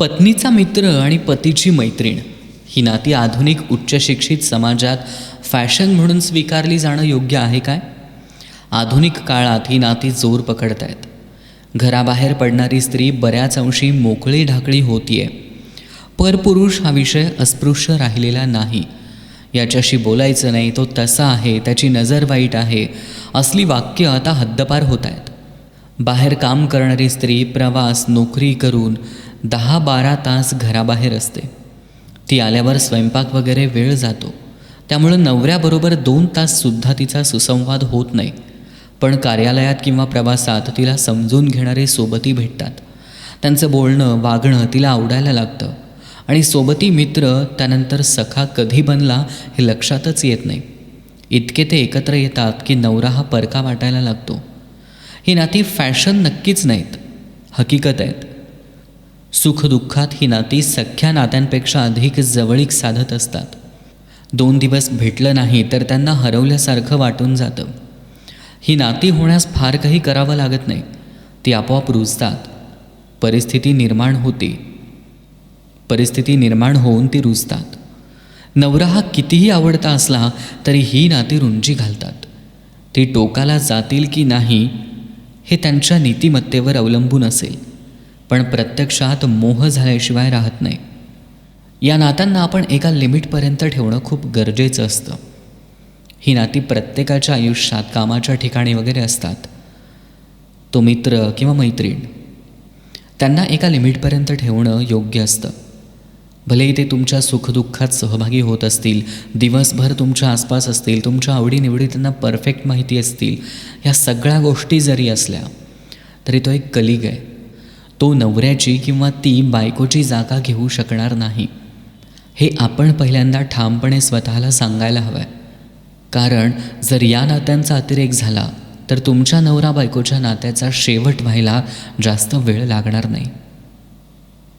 पत्नीचा मित्र आणि पतीची मैत्रीण. ही नाती आधुनिक उच्चशिक्षित समाजात फॅशन म्हणून स्वीकारली जाणं योग्य आहे काय? आधुनिक काळात ही नाती जोर पकडत आहेत घराबाहेर पडणारी स्त्री बऱ्याच अंशी मोकळी ढाकळी होतीये. परपुरुष हा विषय अस्पृश्य राहिलेला नाही. याच्याशी बोलायचं नाही तो तसा आहे त्याची नजर वाईट आहे असली वाक्य आता हद्दपार होत आहेत बाहेर काम करणारी स्त्री प्रवास नोकरी करून दहा बारा तास घराबाहेर असते. ती आल्यावर स्वयंपाक वगैरे वेळ जातो. त्यामुळं नवऱ्याबरोबर दोन ताससुद्धा तिचा सुसंवाद होत नाही. पण कार्यालयात किंवा प्रवासात तिला समजून घेणारे सोबती भेटतात. त्यांचं बोलणं वागणं तिला आवडायला लागतं. आणि सोबती मित्र त्यानंतर सखा कधी बनला हे लक्षातच येत नाही. इतके ते एकत्र येतात की नवरा हा परका वाटायला लागतो. ही नाती फॅशन नक्कीच नाहीत. हकीकत आहेत. सुखदुःखात ही नाती सख्या नात्यांपेक्षा अधिक जवळीक साधत असतात. दोन दिवस भेटलं नाही तर त्यांना हरवल्यासारखं वाटून जातं. ही नाती होण्यास फार काही करावं लागत नाही. ती आपोआप रुजतात. परिस्थिती निर्माण होते. परिस्थिती निर्माण होऊन ती रुजतात. नवरा हा कितीही आवडता असला तरी ही नाती रुंजी घालतात. ती टोकाला जातील की नाही हे त्यांच्या नीतिमत्तेवर अवलंबून असेल. पण प्रत्यक्षात मोह झाल्याशिवाय राहत नाही. या नात्यांना आपण एका लिमिटपर्यंत ठेवणं खूप गरजेचं असतं. ही नाती प्रत्येकाच्या आयुष्यात कामाच्या ठिकाणी वगैरे असतात. तो मित्र किंवा मैत्रीण त्यांना एका लिमिटपर्यंत ठेवणं योग्य असतं. भलेही ते तुमच्या सुखदुःखात सहभागी होत असतील दिवसभर तुमच्या आसपास असतील तुमच्या आवडीनिवडी त्यांना परफेक्ट माहिती असतील ह्या सगळ्या गोष्टी जरी असल्या तरी तो एक कलिग आहे. तो नवऱ्याची किंवा ती बायकोची जागा घेऊ शकणार नाही. हे आपण पहिल्यांदा ठामपणे स्वतःला सांगायला हवं आहे कारण जर या नात्यांचा अतिरेक झाला तर तुमच्या नवरा बायकोच्या नात्याचा शेवट व्हायला जास्त वेळ लागणार नाही.